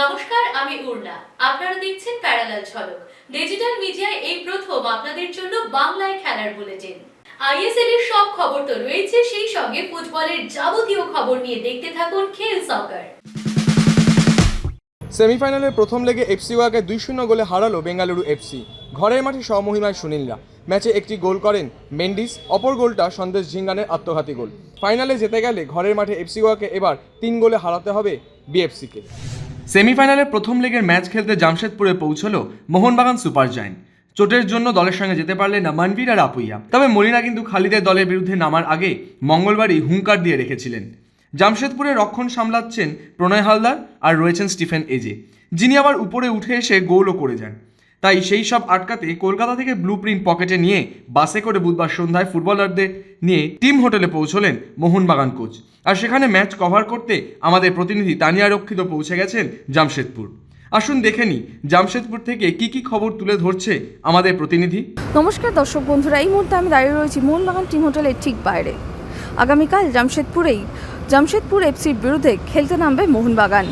নমস্কার, আমি উর্না আপনারা দেখছেন প্যারালাল ঝলক। ডিজিটাল মিডিয়ায় এই প্রথম আপনাদের জন্য বাংলায় খেলার বুলেটিন। আইএসএল এর সব খবর তো রয়েছে, সেই সঙ্গে ফুটবলের যাবতীয় খবর নিয়ে দেখতে থাকুন খেল সকার সেমিফাইনালের প্রথম লেগে এফসি ওয়াকে দুই শূন্য গোলে হারালো বেঙ্গালুরু এফসি ঘরের মাঠে স্বমহিমায় সুনীলরা। ম্যাচে একটি গোল করেন মেন্ডিস, অপর গোলটা সন্দেশ ঝিঙ্গানের আত্মঘাতী গোল। ফাইনালে যেতে গেলে ঘরের মাঠে এফসি গোয়াকে এবার তিন গোলে হারাতে হবে বিএফসিকে সেমিফাইনালের প্রথম লেগের ম্যাচ খেলতে জামশেদপুরে পৌঁছলো মোহনবাগান সুপার জায়েন্ট। চোটের জন্য দলের সঙ্গে যেতে পারলে না মানভীর আর আপুইয়া। তবে মরিনা কিন্তু খালিদের দলের বিরুদ্ধে নামার আগে মঙ্গলবারই হুঙ্কার দিয়ে রেখেছিলেন। জামশেদপুরে রক্ষণ সামলাচ্ছেন প্রণয় হালদার আর রয়েছেন স্টিফেন এজে। যিনি আবার উপরে উঠে এসে গোলও করে যান। তাই সেই সব আটকাতে কলকাতা থেকে ব্লু প্রিন্ট পকেটে নিয়ে বাসে করে বুধবার সন্ধ্যায় ফুটবলারদের নিয়ে টিম হোটেলে পৌঁছলেন মোহনবাগান কোচ আর সেখানে ম্যাচ কভার করতে আমাদের প্রতিনিধি তানিয়া রক্ষিত পৌঁছে গেছেন জামশেদপুর। আসুন দেখে নিই জামশেদপুর থেকে কি কি খবর তুলে ধরছে আমাদের প্রতিনিধি। নমস্কার দর্শক বন্ধুরা, এই মুহূর্তে আমি দাঁড়িয়ে রয়েছি মোহনবাগান টিম হোটেলের ঠিক বাইরে। আগামীকাল জামশেদপুরেই জামশেদপুর এফসির বিরুদ্ধে খেলতে নামবে মোহনবাগান।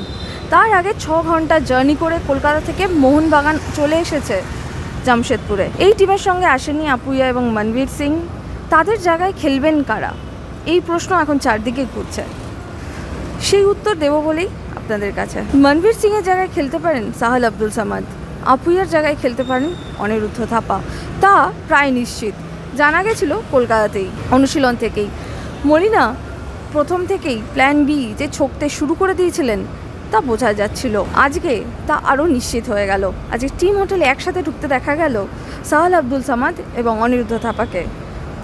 তার আগে ছ ঘণ্টা জার্নি করে কলকাতা থেকে মোহনবাগান চলে এসেছে জামশেদপুরে। এই টিমের সঙ্গে আসেনি আপুইয়া এবং মনবীর সিং। তাদের জায়গায় খেলবেন কারা? এই প্রশ্ন এখন চারদিকে ঘুরছে। সেই উত্তর দেবো বলেই আপনাদের কাছে। মনবীর সিংয়ের জায়গায় খেলতে পারেন সাহাল আব্দুল সামাদ। আপুইয়ার জায়গায় খেলতে পারেন অনিরুদ্ধ থাপা। তা প্রায় নিশ্চিত। জানা গেছিল কলকাতাতেই, অনুশীলন থেকেই। মলিনা প্রথম থেকেই প্ল্যান বি যে ছকতে শুরু করে দিয়েছিলেন তা বোঝা যাচ্ছিল। আজকে তা আরও নিশ্চিত হয়ে গেল। আজকে টিম হোটেলে একসাথে ঢুকতে দেখা গেল সাহাল আব্দুল সামাদ এবং অনিরুদ্ধ থাপাকে।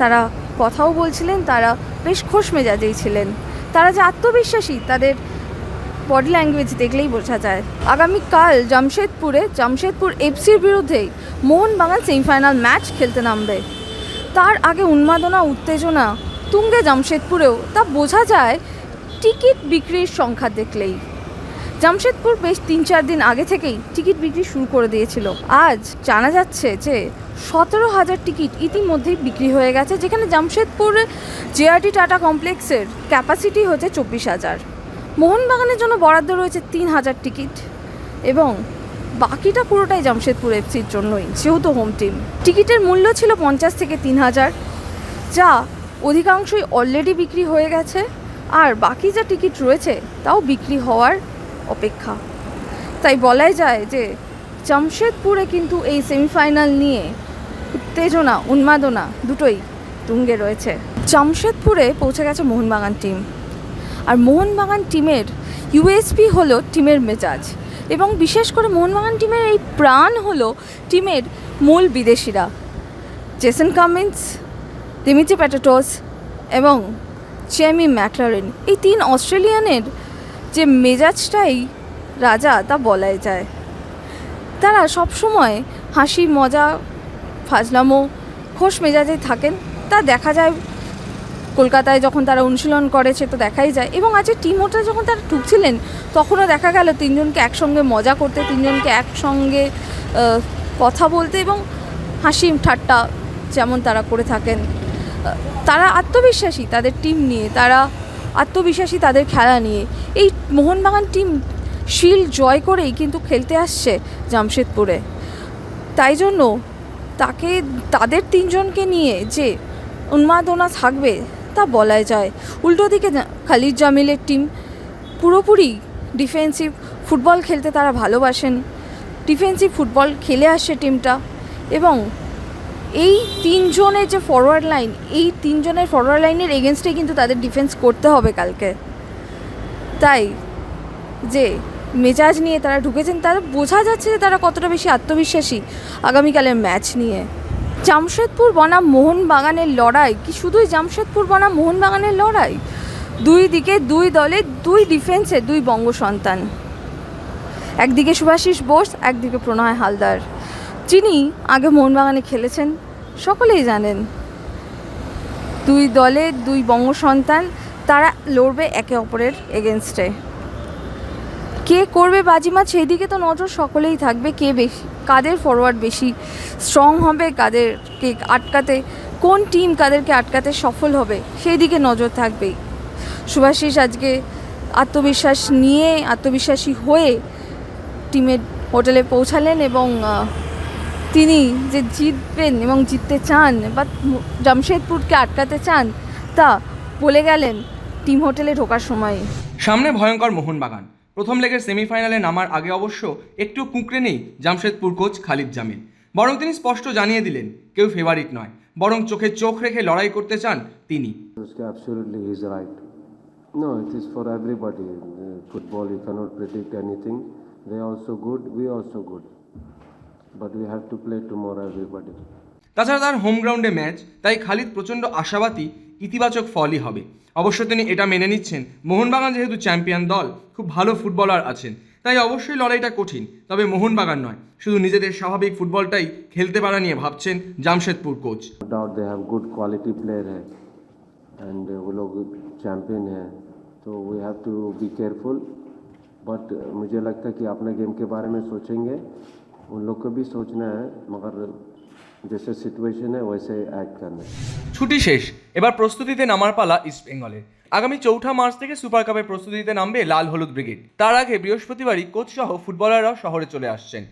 তারা কথাও বলছিলেন, তারা বেশ খোশ মেজাজেই ছিলেন। তারা যে আত্মবিশ্বাসী, তাদের বডি ল্যাঙ্গুয়েজ দেখলেই বোঝা যায়। আগামীকাল জামশেদপুরে, জামশেদপুর এফসির বিরুদ্ধেই মোহনবাগান সেমিফাইনাল ম্যাচ খেলতে নামবে। তার আগে উন্মাদনা, উত্তেজনা তুঙ্গে জামশেদপুরেও। তা বোঝা যায়, টিকিট বিক্রির সংখ্যা দেখলেই। জামশেদপুর বেশ তিন চার দিন আগে থেকেই টিকিট বিক্রি শুরু করে দিয়েছিল। আজ জানা যাচ্ছে যে সতেরো হাজার টিকিট ইতিমধ্যেই বিক্রি হয়ে গেছে, যেখানে জামশেদপুর জেআরটি টাটা কমপ্লেক্সের ক্যাপাসিটি হচ্ছে চব্বিশ হাজার। মোহনবাগানের জন্য বরাদ্দ রয়েছে তিন হাজার টিকিট এবং বাকিটা পুরোটাই জামশেদপুর এফসির জন্যই, যেহেতু হোম টিম। টিকিটের মূল্য ছিল পঞ্চাশ থেকে তিন হাজার, যা অধিকাংশই অলরেডি বিক্রি হয়ে গেছে, আর বাকি যা টিকিট রয়েছে তাও বিক্রি হওয়ার অপেক্ষা। তাই বলাই যায় যে, জামশেদপুরে কিন্তু এই সেমিফাইনাল নিয়ে উত্তেজনা, উন্মাদনা দুটোই তুঙ্গে রয়েছে। জামশেদপুরে পৌঁছে গেছে মোহনবাগান টিম। আর মোহনবাগান টিমের ইউএসপি হলো টিমের মেজাজ এবং বিশেষ করে মোহনবাগান টিমের এই প্রাণ হলো টিমের মূল বিদেশিরা। জেসন কামিন্স, দিমিত্রি প্যাটাটোস এবং চেমি ম্যাকলারেন। এই তিন অস্ট্রেলিয়ানের যে মেজাজটাই রাজা তা বলাই যায়। তারা সবসময় হাসি, মজা, ফাজলামো, খোশ মেজাজে থাকেন। তা দেখা যায় কলকাতায় যখন তারা অনুশীলন করেছে তো দেখাই যায়। এবং আজকে টিম হোটেলে যখন তারা ঢুকছিলেন তখনও দেখা গেল তিনজনকে একসঙ্গে মজা করতে, তিনজনকে একসঙ্গে কথা বলতে এবং হাসি ঠাট্টা যেমন তারা করে থাকেন। তারা আত্মবিশ্বাসী তাদের টিম নিয়ে। তারা আত্মবিশ্বাসী তাদের খেলা নিয়ে। এই মোহনবাগান টিম শিল জয় করেই কিন্তু খেলতে আসছে জামশেদপুরে। তাই জন্য তাকে, তাদের তিনজনকে নিয়ে যে উন্মাদনা থাকবে তা বলাই যায়। উল্টো দিকে খালিদ জামিলের টিম পুরোপুরি ডিফেন্সিভ ফুটবল খেলতে তারা ভালোবাসেন। ডিফেন্সিভ ফুটবল খেলে আসছে টিমটা এবং এই তিনজনের যে ফরওয়ার্ড লাইন এই তিনজনের ফরওয়ার্ড লাইনের এগেনস্টে কিন্তু তাদের ডিফেন্স করতে হবে কালকে। তাই যে মেজাজ নিয়ে তারা ঢুকেছেন, তারা বোঝা যাচ্ছে যে তারা কতটা বেশি আত্মবিশ্বাসী আগামীকালের ম্যাচ নিয়ে। জামশেদপুর বনাম মোহনবাগানের লড়াই, কি শুধুই জামশেদপুর বনাম মোহনবাগানের লড়াই? দুই দিকে দুই দলে দুই ডিফেন্সে দুই বঙ্গ সন্তান একদিকে সুভাষিস বোস, একদিকে প্রণয় হালদার। যিনি আগে মোহনবাগানে খেলেছেন, সকলেই জানেন, দুই দলে দুই বঙ্গ সন্তান, তারা লড়বে একে অপরের এগেনস্টে। কে করবে বাজিমাত সেই দিকে তো নজর সকলেই থাকবে, কে বেশি, কাদের ফরওয়ার্ড বেশি স্ট্রং হবে, কাদেরকে আটকাতে, কোন টিম কাদেরকে আটকাতে সফল হবে সেই দিকে নজর থাকবেই। সুভাষিস আজকে আত্মবিশ্বাস নিয়ে, আত্মবিশ্বাসী হয়ে টিমের হোটেলে পৌঁছালেন এবং তিনি যে জিতবেন এবং জিততে চান বা জামশেদপুরকে আটকাতে চান তা বলে গেলেন টিম হোটেলে ঢোকার সময় সামনে ভয়ঙ্কর মোহনবাগান প্রথম লেগের সেমিফাইনালে নামার আগে অবশ্য একটু কুঁকড়ে নেই জামশেদপুর কোচ খালিদ জামিল বরং তিনি স্পষ্ট জানিয়ে দিলেন কেউ ফেভারিট নয় বরং চোখে চোখ রেখে লড়াই করতে চান তিনি. No, it is for everybody. Uh, football, you cannot predict anything. They are also good, we are also good. But we have to play tomorrow, everybody. তাছাড়া তার হোম গ্রাউন্ডে ম্যাচ তাই খালিদ প্রচণ্ড আশাবাদী ইতিবাচক ফলই হবে অবশ্য তিনি এটা মেনে নিচ্ছেন মোহনবাগান যেহেতু চ্যাম্পিয়ন দল খুব ভালো ফুটবলার আছেন তাই অবশ্যই লড়াইটা কঠিন তবে মোহনবাগান নয় শুধু নিজেদের স্বাভাবিক ফুটবলটাই খেলতে পারা নিয়ে ভাবছেন Jamshedpur coach No doubt they have good quality player है and uh, वो लोग चैम्पियन है तो we have to be careful but मुझे लगता है कि अपने गेम के बारे में सोचेंगे उन लोग को भी सोचना है मगर जैसे सिचुएशन है वैसे एक्ट करना है ছুটি শেষ এবার প্রস্তুতিতে নামার পালা ইস্ট বেঙ্গলের আগামী চৌঠা মার্চ থেকে সুপার কাপের প্রস্তুতিতে নামবে লাল হলুদ ব্রিগেড তার আগে বৃহস্পতিবারই কোচ সহ ফুটবলাররাও শহরে চলে আসছেন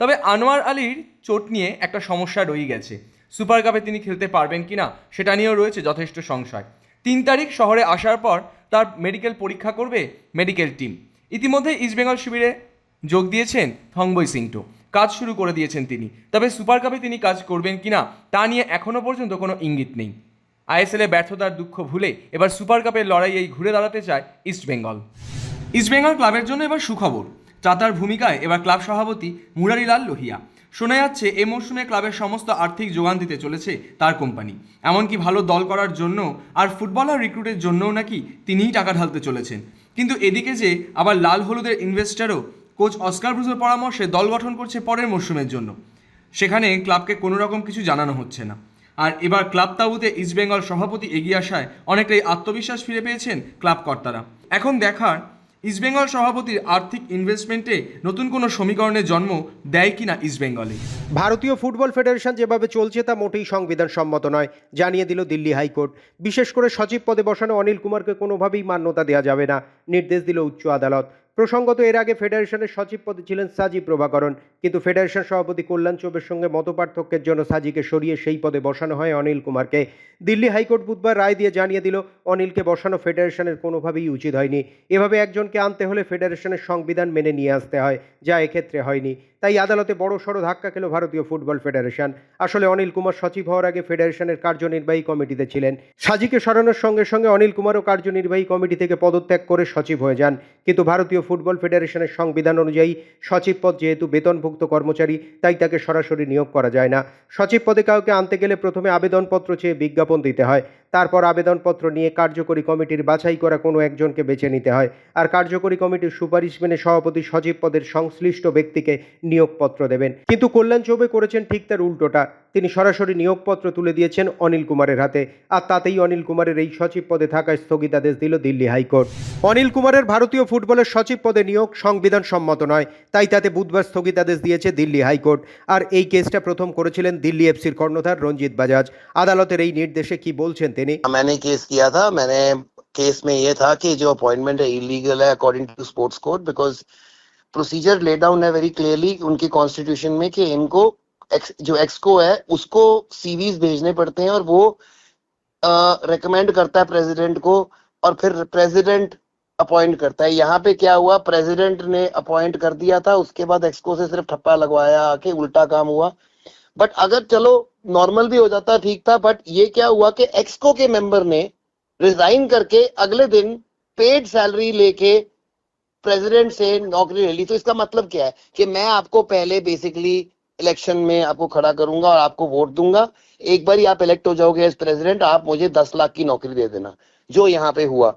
তবে আনোয়ার আলীর চোট নিয়ে একটা সমস্যা রয়ে গেছে সুপার কাপে তিনি খেলতে পারবেন কিনা সেটা নিয়েও রয়েছে যথেষ্ট সংশয় তিন তারিখ শহরে আসার পর তার মেডিকেল পরীক্ষা করবে মেডিকেল টিম ইতিমধ্যে ইস্টবেঙ্গল শিবিরে যোগ দিয়েছেন থংবই সিংটো কাজ শুরু করে দিয়েছেন তিনি। তবে সুপার কাপে তিনি কাজ করবেন কিনা, তা নিয়ে এখনও পর্যন্ত কোনো ইঙ্গিত নেই। আইএসএলে ব্যর্থতার দুঃখ ভুলে এবার সুপার কাপের লড়াইয়েই ঘুরে দাঁড়াতে চায় ইস্টবেঙ্গল ইস্টবেঙ্গল ক্লাবের জন্য এবার সুখবর। চাতার ভূমিকায় এবার ক্লাব সভাপতি মুরারিলাল লোহিয়া। শোনা যাচ্ছে, এ মরশুমে ক্লাবের সমস্ত আর্থিক যোগান দিতে চলেছে তার কোম্পানি। এমনকি ভালো দল করার জন্য আর ফুটবলার রিক্রুটের জন্যও নাকি তিনিই টাকা ঢালতে চলেছেন। কিন্তু এদিকে যে আবার লাল হলুদের ইনভেস্টারও কোচ অস্কার ব্রুজের পরামর্শে দল গঠন করছে পরের মরশুমের জন্য। সেখানে ক্লাবকে কোনো রকম কিছু জানানো হচ্ছে না। আর এবার ক্লাব তাবুতে ইস্টবেঙ্গল সভাপতি এগিয়ে আসায় অনেকটাই আত্মবিশ্বাস ফিরে পেয়েছেন ক্লাব কর্তারা। এখন দেখার ইস্টবেঙ্গল সভাপতির আর্থিক ইনভেস্টমেন্টে নতুন কোনো সমীকরণের জন্ম দেয় কিনা ইস্টবেঙ্গলে ভারতীয় ফুটবল ফেডারেশন যেভাবে চলছে তা মোটেই সংবিধান সম্মত নয়, জানিয়ে দিল দিল্লি হাইকোর্ট। বিশেষ করে সচিব পদে বসানো অনিল কুমারকে কোনোভাবেই মান্যতা দেওয়া যাবে না, নির্দেশ দিল উচ্চ আদালত। প্রসঙ্গত, এর আগে ফেডারেশনের সচিব পদে ছিলেন সাজি প্রভাকরণ। কিন্তু ফেডারেশন সভাপতি কল্যাণ চৌবের সঙ্গে মতপার্থক্যের জন্য সাজিকে সরিয়ে সেই পদে বসানো হয় অনিল কুমারকে। দিল্লি হাইকোর্ট বুধবার রায় দিয়ে জানিয়ে দিল, অনিলকে বসানো ফেডারেশনের কোনোভাবেই উচিত হয়নি। এভাবে একজনকে আনতে হলে ফেডারেশনের সংবিধান মেনে নিয়ে আসতে হয়, যা এক্ষেত্রে হয়নি। তাই আদালতে বড় সড়ো ধাক্কা খেল ভারতীয় ফুটবল ফেডারেশন। আসলে অনিল কুমার সচিব হওয়ার আগে ফেডারেশনের কার্যনির্বাহী কমিটিতে ছিলেন। সাজিকে সরানোর সঙ্গে সঙ্গে অনিল কুমারও কার্যনির্বাহী কমিটি থেকে পদত্যাগ করে সচিব হয়ে যান। কিন্তু ভারতীয় ফুটবল ফেডারেশনের সংবিধান অনুযায়ী সচিব পদ যেহেতু বেতনভুক্ত কর্মচারী, তাই তাকে সরাসরি নিয়োগ করা যায় না। সচিব পদে কাউকে আনতে গেলে প্রথমে আবেদনপত্র চেয়ে বিজ্ঞাপন দিতে হয়। তারপর আবেদনপত্র নিয়ে কার্যকরী কমিটির বাছাই করা কোনো একজনকে বেছে নিতে হয়। আর কার্যকরী কমিটির সুপারিশ মেনে সভাপতি সচিব পদের সংশ্লিষ্ট ব্যক্তিকে নিয়োগপত্র দেবেন। কিন্তু কল্যাণ চৌবে করেছেন ঠিক তার উল্টোটা। তিনি সরাসরি নিয়োগপত্র তুলে দিয়েছেন অনিল কুমারের হাতে আর তাতেই অনিল কুমারের এই সচিব পদে থাকায় স্থগিতাদেশ দিল দিল্লি হাইকোর্ট অনিল কুমারের ভারতীয় ফুটবলের সচিব পদে নিয়োগ সংবিধান সম্মত নয় তাই তাতে বুধবার স্থগিতাদেশ দিয়েছে দিল্লি হাইকোর্ট আর এই কেসটা প্রথম করেছিলেন দিল্লি এফসির কর্ণধার রঞ্জিত বাজাজ আদালতের এই নির্দেশে কি বলছেন তিনি मैंने केस किया था मैंने केस में ये था कि जो अपॉइंटमेंट है इलीगल है according to sports code because procedure laid down है वेरी क्लियरली उनकी कॉन्स्टिट्यूशन में कि इनको ex, जो एक्सको है उसको सीवीज भेजने पड़ते हैं और वो रिकमेंड करता है प्रेसिडेंट को और फिर प्रेसिडेंट अपॉइंट करता है। यहाँ पे क्या हुआ प्रेसिडेंट ने अपॉइंट कर दिया था उसके बाद एक्सको से सिर्फ़ ठप्पा लगवाया आके उल्टा काम हुआ। बट अगर चलो नॉर्मल भी हो जाता ठीक था बट ये क्या हुआ कि एक्सको के मेंबर ने रिजाइन करके अगले दिन पेड सैलरी लेके प्रेसिडेंट से नौकरी ले ली। तो इसका मतलब क्या है कि मैं आपको पहले बेसिकली इलेक्शन में आपको खड़ा करूँगा और आपको वोट दूँगा। एक बार आप इलेक्ट हो जाओगे एज प्रेसिडेंट आप मुझे दस लाख की नौकरी दे देना, जो यहाँ पे हुआ।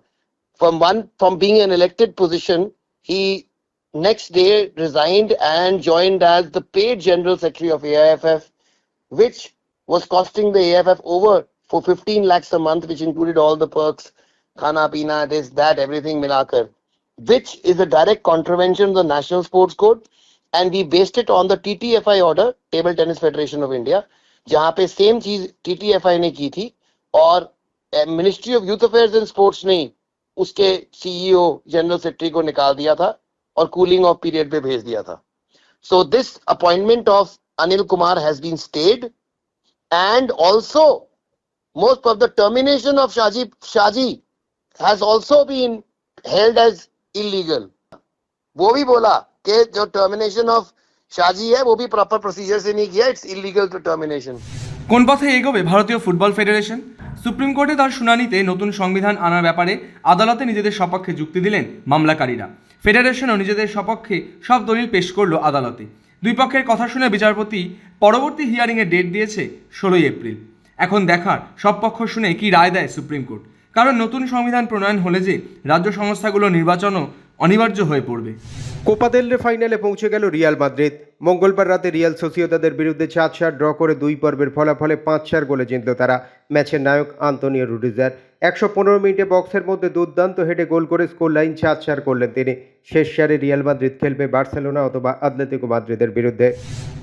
From one from being an elected position he next day resigned and joined as the paid general secretary of A I F F which was costing the for fifteen lakhs month which included all the perks खाना पीना this that everything मिलाकर which is a direct contravention of the national sports court And we based it on the TTFI order, Table Tennis Federation of India, जहां पे same चीज TTFI ने की थी और ministry of youth affairs and sports ने उसके CEO general secretary को निकाल दिया था और कूलिंग ऑफ पीरियड पे भेज दिया था So this appointment of Anil Kumar has been stayed, and also most of the termination of Shaji Shaji has also been held as illegal. वो भी बोला कि जो टर्मिनेशन ऑफ शाजी है वो भी प्रॉपर प्रोसीजर से नहीं किया इट्स इलीगल टू टर्मिनेशन কোন পথে এগোবে ভারতীয় ফুটবল ফেডারেশন সুপ্রিম কোর্টে তার শুনানিতে নতুন সংবিধান আনার ব্যাপারে আদালতে নিজেদের সপক্ষে যুক্তি দিলেন মামলাকারীরা ফেডারেশনও নিজেদের সপক্ষে সব দলিল পেশ করলো আদালতে দুই পক্ষের কথা শুনে বিচারপতি পরবর্তী হিয়ারিংয়ের ডেট দিয়েছে ষোলোই এপ্রিল এখন দেখার সব পক্ষ শুনে কি রায় দেয় সুপ্রিম কোর্ট কারণ নতুন সংবিধান প্রণয়ন হলে যে রাজ্য সংস্থাগুলো নির্বাচনও অনিবার্য হয়ে পড়বে। কোপা দেল ফাইনালে পৌঁছে গেল রিয়াল মাদ্রিদ। মঙ্গলবার রাতে রিয়াল সোসিয়েদাদের বিরুদ্ধে চার চার ড্র করে দুই পর্বের ফলাফলে পাঁচ চার গোলে জিতল তারা। ম্যাচের নায়ক আন্তোনিও রুডিজার। একশো পনেরো মিনিটে বক্সের মধ্যে দুর্দান্ত হেডে গোল করে স্কোর লাইন চার চার করলেন তিনি। শেষ চারে রিয়াল মাদ্রিদ খেলবে বার্সেলোনা অথবা আতলেতিকো মাদ্রিদের বিরুদ্ধে।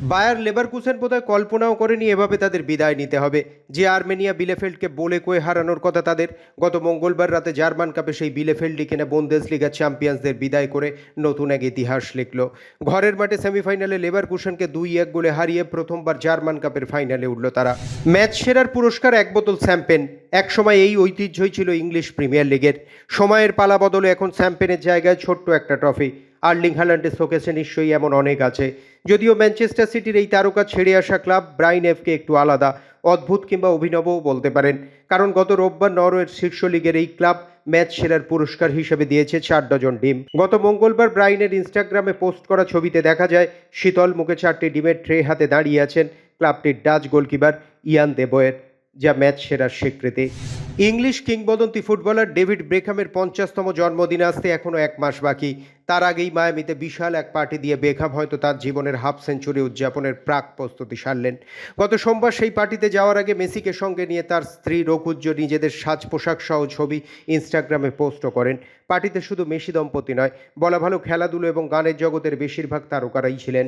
বায়ার লেভারকুসেন বোধহয় কল্পনাও করেনি এভাবে তাদের বিদায় নিতে হবে। যে আর্মেনিয়া বিলেফেল্ডকে বলে কয়ে হারানোর কথা তাদের, গত মঙ্গলবার রাতে জার্মান কাপে সেই বিলেফেল্ডই কিনা বন্দেস লিগার চ্যাম্পিয়ন্সদের বিদায় করে নতুন এক ইতিহাস লিখল। ঘরের মাঠে সেমিফাইনালে লেভারকুসেনকে দুই এক গোলে হারিয়ে প্রথমবার জার্মান কাপের ফাইনালে উঠল তারা। ম্যাচ সেরার পুরস্কার এক বোতল স্যাম্পেন। একসময় এই ঐতিহ্যই ছিল ইংলিশ প্রিমিয়ার লিগের। সময়ের পালা বদলে এখন স্যাম্পেনের জায়গায় ছোট্ট একটা ট্রফি। আর্লিং হ্যালান্ডের শোকেসে নিশ্চয়ই এমন অনেক আছে। যদিও ম্যানচেস্টার সিটির এই তারকা ছেড়ে আসা ক্লাব ব্রাইন এফকে একটু আলাদা, অদ্ভুত কিংবা অভিনবও বলতে পারেন। কারণ গত রোববার নরওয়ের শীর্ষ লিগের এই ক্লাব ম্যাচ সেরার পুরস্কার হিসেবে দিয়েছে চার ডজন ডিম। গত মঙ্গলবার ব্রাইনের ইনস্টাগ্রামে পোস্ট করা ছবিতে দেখা যায়, শীতল মুখে চারটি ডিমের ট্রে হাতে দাঁড়িয়ে আছেন ক্লাবটির ডাচ গোলকিপার ইয়ান দেবয়ের, যা ম্যাচ সেরার স্বীকৃতি। ইংলিশ কিংবদন্তি ফুটবলার ডেভিড ব্রেখামের পঞ্চাশতম জন্মদিন আসতে এখনও এক মাস বাকি। তার আগেই মায়ামিতে বিশাল এক পার্টি দিয়ে বেখাম হয়তো তার জীবনের হাফ সেঞ্চুরি উদযাপনের প্রাক প্রস্তুতি সারলেন। গত সোমবার সেই পার্টিতে যাওয়ার আগে মেসিকে সঙ্গে নিয়ে তার স্ত্রী রকুজ্জ নিজেদের সাজ পোশাক সহ ছবি ইনস্টাগ্রামে পোস্টও করেন। পার্টিতে শুধু মেসি দম্পতি নয়, বলা ভালো খেলাধুলো এবং গানের জগতের বেশিরভাগ তারকারাই ছিলেন।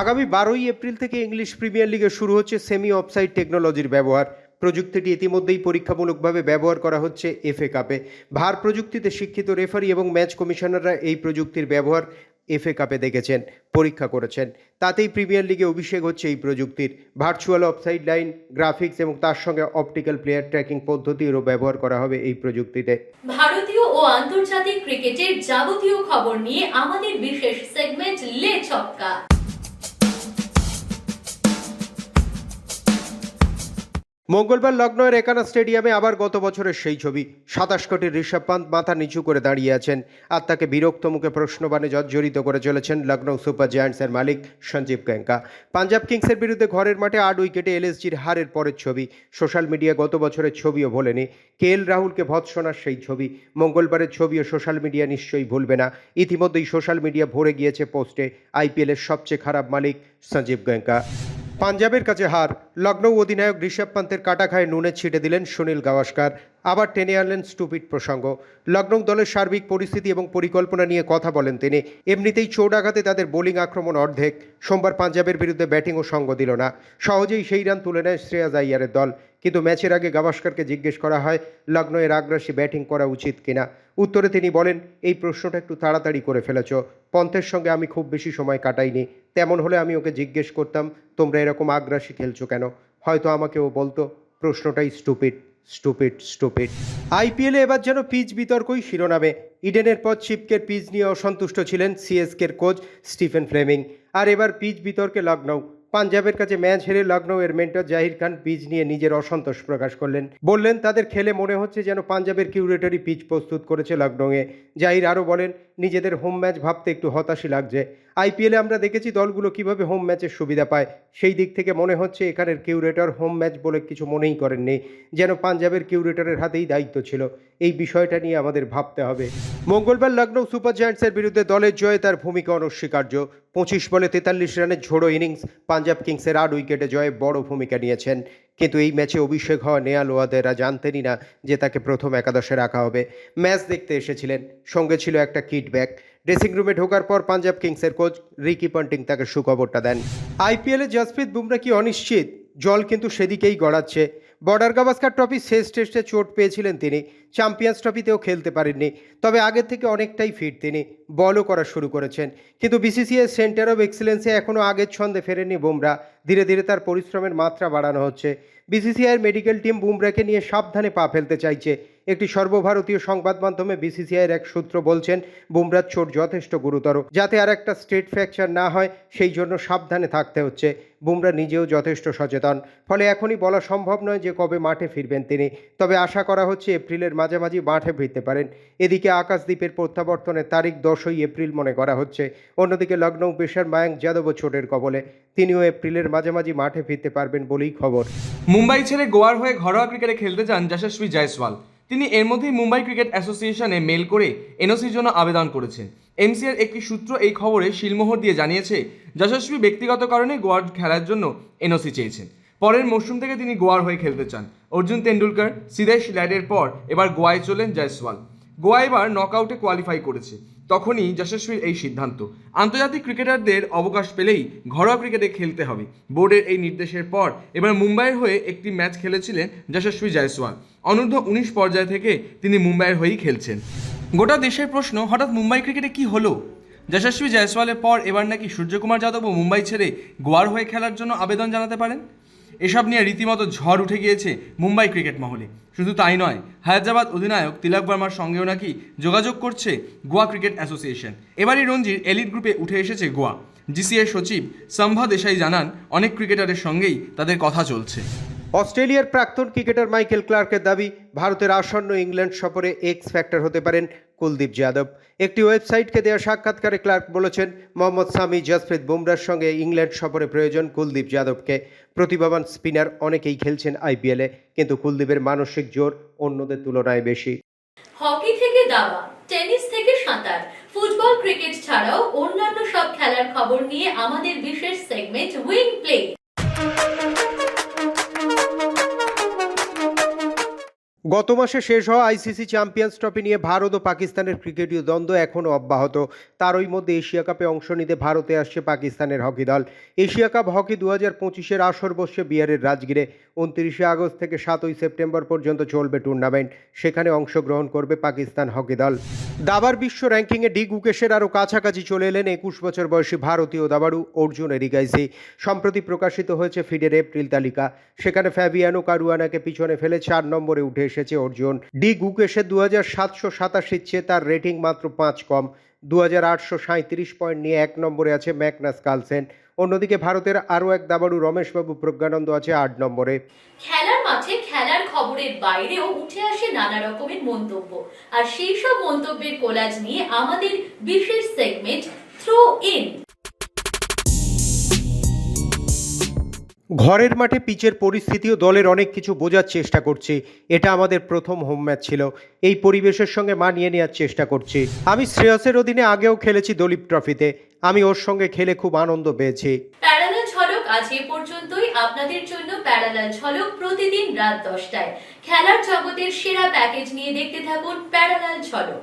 আগামী বারোই এপ্রিল থেকে ইংলিশ প্রিমিয়ার লিগে শুরু হচ্ছে সেমি অফসাইড টেকনোলজির ব্যবহার। প্রযুক্তিটি ইতিমধ্যেই পরীক্ষামূলকভাবে ব্যবহার করা হচ্ছে এফএ কাপে ভার প্রযুক্তিতে শিক্ষিত রেফারি এবং ম্যাচ কমিশনাররা এই প্রযুক্তির ব্যবহার এফএ কাপে দেখেছেন, পরীক্ষা করেছেন। তাতেই প্রিমিয়ার লিগে অভিষেক হচ্ছে এই প্রযুক্তির। ভার্চুয়াল অফসাইড লাইন গ্রাফিক্স এবং তার সঙ্গে অপটিক্যাল প্লেয়ার ট্র্যাকিং পদ্ধতিরও ব্যবহার করা হবে এই প্রযুক্তিতে। ভারতীয় ও আন্তর্জাতিক ক্রিকেটের যাবতীয় খবর নিয়ে আমাদের বিশেষ সেগমেন্ট লে ছক্কা। মঙ্গলবার লখনৌয়ের একানা স্টেডিয়ামে আবার গত বছরের সেই ছবি। সাতাশ কোটির ঋষভ পান্ত মাথা নিচু করে দাঁড়িয়ে আছেন। আর তাকে বিরক্ত মুখে প্রশ্নবাণে জর্জরিত করে চলেছেন লখনৌ সুপার জায়ান্টসের মালিক সঞ্জীব ক্যাঙ্কা পাঞ্জাব কিংসের বিরুদ্ধে ঘরের মাঠে আট উইকেটে এলএসজির হারের পরের ছবি। সোশ্যাল মিডিয়া গত বছরের ছবিও ভোলেনি। কে এল রাহুলকে ভৎসনার সেই ছবি। মঙ্গলবারের ছবিও সোশ্যাল মিডিয়া নিশ্চয়ই ভুলবে না। ইতিমধ্যেই সোশ্যাল মিডিয়া ভরে গিয়েছে পোস্টে। আইপিএলের সবচেয়ে খারাপ মালিক সঞ্জীব ক্যাঙ্কা পাঞ্জাবের কাছে হার। লখনৌ অধিনায়ক ঋষভ পান্তের কাটা খায় নুনে ছিটে দিলেন সুনীল গাভাস্কার। আবার টেনে আনলেন স্টুপিড প্রসঙ্গ। লখনৌ দলের সার্বিক পরিস্থিতি এবং পরিকল্পনা নিয়ে কথা বলেন তিনি। এমনিতেই চোট আঘাতে তাদের বোলিং আক্রমণ অর্ধেক। সোমবার পাঞ্জাবের বিরুদ্ধে ব্যাটিংও সঙ্গ দিল না। সহজেই সেই রান তুলে নেয় শ্রেয়াজ আইয়ারের দল। কিন্তু ম্যাচের আগে গাভাস্কারকে জিজ্ঞেস করা হয় লখনৌয়ের আগ্রাসী ব্যাটিং করা উচিত কিনা? উত্তরে তিনি বলেন, এই প্রশ্নটা একটু তাড়াতাড়ি করে ফেলেছ। পন্থের সঙ্গে আমি খুব বেশি সময় কাটাইনি। তেমন হলে আমি ওকে জিজ্ঞেস করতাম, তোমরা এরকম আগ্রাসী খেলছো কেন? হয়তো আমাকে ও বলতো, প্রশ্নটাই স্টুপিড। Stupid stupid. আইপিএলে এবার যেন পিচ বিতর্কই শিরোনামে। ইডেনের পর চিপকের পিচ নিয়ে অসন্তুষ্ট ছিলেন সিএসকের কোচ স্টিফেন ফ্লেমিং। আর এবার পিচ বিতর্কে লখনৌ পাঞ্জাবের কাছে ম্যাচ হেরে লখনৌ এর মেন্টর জাহির খান পিচ নিয়ে নিজের অসন্তোষ প্রকাশ করলেন। বললেন, তাদের খেলে মনে হচ্ছে যেন পাঞ্জাবের কিউরেটরি পিচ প্রস্তুত করেছে লখনৌয়ে জাহির আরও বলেন নিজেদের হোম ম্যাচ ভাবতে একটু হতাশই লাগছে। আইপিএলে আমরা দেখেছি দলগুলো কীভাবে হোম ম্যাচের সুবিধা পায়। সেই দিক থেকে মনে হচ্ছে এখানের কিউরেটর হোম ম্যাচ বলে কিছু মনেই করেননি, যেন পাঞ্জাবের কিউরেটরের হাতেই দায়িত্ব ছিল। এই বিষয়টা নিয়ে আমাদের ভাবতে হবে। মঙ্গলবার লখনৌ সুপার জায়ান্টসের বিরুদ্ধে দলের জয়ে তার ভূমিকা অনস্বীকার্য। পঁচিশ বলে তেতাল্লিশ রানের ঝোড়ো ইনিংস পাঞ্জাব কিংসের আট উইকেটে জয়ে বড় ভূমিকা নিয়েছেন। কিন্তু এই ম্যাচে অভিষেক হওয়া নেয়া লোয়াদেরা জানতেনই না যে তাকে প্রথম একাদশে রাখা হবে। ম্যাচ দেখতে এসেছিলেন। সঙ্গে ছিল একটা কিট ব্যাগ ড্রেসিং রুমে ঢোকার পর পাঞ্জাব কিংসের কোচ রিকি পন্টিং তাকে সুখবরটা দেন। আইপিএলে জাসপ্রীত বুমরা কি অনিশ্চিত? জল কিন্তু সেদিকেই গড়াচ্ছে। বর্ডার গাভাস্কার ট্রফি শেষ টেস্টে চোট পেয়েছিলেন তিনি। চ্যাম্পিয়ন্স ট্রফিতেও খেলতে পারেননি। তবে আগের থেকে অনেকটাই ফিট তিনি। বলও করা শুরু করেছেন। কিন্তু বিসিসিআই সেন্টার অফ এক্সেলেন্সে এখনও আগের ছন্দে ফেরেনি বুমরা। ধীরে ধীরে তার পরিশ্রমের মাত্রা বাড়ানো হচ্ছে। বিসিসিআইয়ের মেডিকেল টিম বুমরাকে নিয়ে সাবধানে পা ফেলতে চাইছে। একটি সর্বভারতীয় সংবাদ মাধ্যমে বিসিসিআইয়ের এক সূত্র বলছেন বুমরার চোট যথেষ্ট গুরুতর। যাতে আর একটা স্টেট ফ্র্যাকচার না হয়, সেই জন্য সাবধানে থাকতে হচ্ছে। বুমরা নিজেও যথেষ্ট সচেতন। ফলে এখনই বলা সম্ভব নয় যে কবে মাঠে ফিরবেন তিনি। তবে আশা করা হচ্ছে এপ্রিলের মাঝামাঝি মাঠে ফিরতে পারেন। এদিকে আকাশদ্বীপের প্রত্যাবর্তনের তারিখ দশই এপ্রিল মনে করা হচ্ছে। অন্যদিকে লখনৌ পেশার মায়াঙ্ক যাদবও চোটের কবলে। তিনিও এপ্রিলের মাঝামাঝি মাঠে ফিরতে পারবেন বলেই খবর। মুম্বাই ছেড়ে গোয়ার হয়ে ঘরোয়া ক্রিকেটে খেলতে চান যশস্বী জয়সওয়াল। তিনি এর মধ্যেই মুম্বাই ক্রিকেট অ্যাসোসিয়েশনে মেল করে এনওসির জন্য আবেদন করেছেন। এমসিআর একটি সূত্র এই খবরে শিলমোহর দিয়ে জানিয়েছে, যশস্বী ব্যক্তিগত কারণে গোয়ার খেলার জন্য এনওসি চেয়েছেন। পরের মরশুম থেকে তিনি গোয়ার হয়ে খেলতে চান। অর্জুন তেন্ডুলকার সিদেশ ল্যাডের পর এবার গোয়ায় চলেন জয়সওয়াল। গোয়া এবার নকআউটে কোয়ালিফাই করেছে। তখনই যশস্বীর এই সিদ্ধান্ত। আন্তর্জাতিক ক্রিকেটারদের অবকাশ পেলেই ঘরোয়া ক্রিকেটে খেলতে হবে। বোর্ডের এই নির্দেশের পর এবার মুম্বাইয়ের হয়ে একটি ম্যাচ খেলেছিলেন যশস্বী জয়সওয়াল। অনূর্ধ্ব উনিশ পর্যায় থেকে তিনি মুম্বাইয়ের হয়েই খেলছেন। গোটা দেশের প্রশ্ন, হঠাৎ মুম্বাই ক্রিকেটে কি হলো? যশস্বী জয়সওয়ালের পর এবার নাকি সূর্যকুমার যাদবও মুম্বাই ছেড়ে গোয়ার হয়ে খেলার জন্য আবেদন জানাতে পারেন? এসব নিয়ে রীতিমতো ঝড় উঠে গিয়েছে মুম্বাই ক্রিকেট মহলে। শুধু তাই নয়, হায়দ্রাবাদ অধিনায়ক তিলক বর্মার সঙ্গেও নাকি যোগাযোগ করছে গোয়া ক্রিকেট অ্যাসোসিয়েশন। এবারই রঞ্জির এলিট গ্রুপে উঠে এসেছে গোয়া। জিসিএ সচিব সম্ভা দেশাই জানান, অনেক ক্রিকেটারের সঙ্গেই তাদের কথা চলছে। অস্ট্রেলিয়ার প্রাক্তন ক্রিকেটার মাইকেল ক্লার্কের দাবি, ভারতের আসন্ন ইংল্যান্ড সফরে এক্স ফ্যাক্টর হতে পারেন কুলদীপ যাদব। একটি ওয়েবসাইটকে দেওয়া সাক্ষাৎকারে ক্লার্ক বলেছেন, মোহাম্মদ সামি জসপ্রীত বুমরার সঙ্গে ইংল্যান্ড সফরে প্রয়োজন কুলদীপ যাদবকে। প্রতিভাবান স্পিনার অনেকেই খেলছেন আইপিএলে, কিন্তু কুলদীপের মানসিক জোর অন্যদের তুলনায় বেশি। হকি থেকে দাবা, টেনিস থেকে সাঁতার, ফুটবল, ক্রিকেট ছাড়াও অন্যান্য সব খেলার খবর নিয়ে আমাদের বিশেষ সেগমেন্ট উইং প্লে গত মাসে শেষ হওয়া আইসিসি চ্যাম্পিয়ন্স ট্রফি নিয়ে ভারত ও পাকিস্তানের ক্রিকেটীয় দ্বন্দ্ব এখনও অব্যাহত। তার ওই মধ্যে এশিয়া কাপে অংশ নিতে ভারতে আসছে পাকিস্তানের হকি দল। এশিয়া কাপ হকি দু হাজার পঁচিশের আসর বসছে বিহারের রাজগিরে। উনত্রিশে আগস্ট থেকে সাতই সেপ্টেম্বর পর্যন্ত চলবে টুর্নামেন্ট। সেখানে অংশগ্রহণ করবে পাকিস্তান হকি দল। দাবার বিশ্ব র্যাঙ্কিংয়ে ডি গুকেশের আরও কাছাকাছি চলে এলেন একুশ বছর বয়সী ভারতীয় দাবাড়ু অর্জুন এরিগাইসি। সম্প্রতি প্রকাশিত হয়েছে ফিডের এপ্রিল তালিকা। সেখানে ফ্যাবিয়ানো কারুয়ানাকে পিছনে ফেলে চার নম্বরে উঠে এসেছে। অর্জুন। ডি গুকেশের দু হাজার সাতশো সাতাশির চেয়ে তার রেটিং মাত্র পাঁচ কম। দু হাজার আটশো পয়েন্ট নিয়ে এক নম্বরে আছে ম্যাকনাস কালসেন। অন্যদিকে ভারতের আরও এক দাবাড়ু রমেশবাবু প্রজ্ঞানন্দ আছে আট নম্বরে। খেলার মাঠে খেলার খবরের বাইরেও উঠে আসে নানা রকমের মন্তব্য। আর সেই সব মন্তব্যের কোলাজ নিয়ে আমাদের বিশেষ সেগমেন্ট থ্রো ইন ঘরের মাঠে পিচের পরিস্থিতিও দলের অনেক কিছু বোঝার চেষ্টা করছি। এটা আমাদের প্রথম হোম ম্যাচ ছিল। এই পরিবেশের সঙ্গে মানিয়ে নেওয়ার চেষ্টা করছি। আমি শ্রেয়সের অধীনে আগেও খেলেছি দলীপ ট্রফিতে। আমি ওর সঙ্গে খেলে খুব আনন্দ পেয়েছি। আজ এ পর্যন্তই। আপনাদের জন্য প্যারালাল ঝলক প্রতিদিন রাত দশটায়। খেলার জগতের সেরা প্যাকেজ নিয়ে দেখতে থাকুন প্যারালাল ঝলক।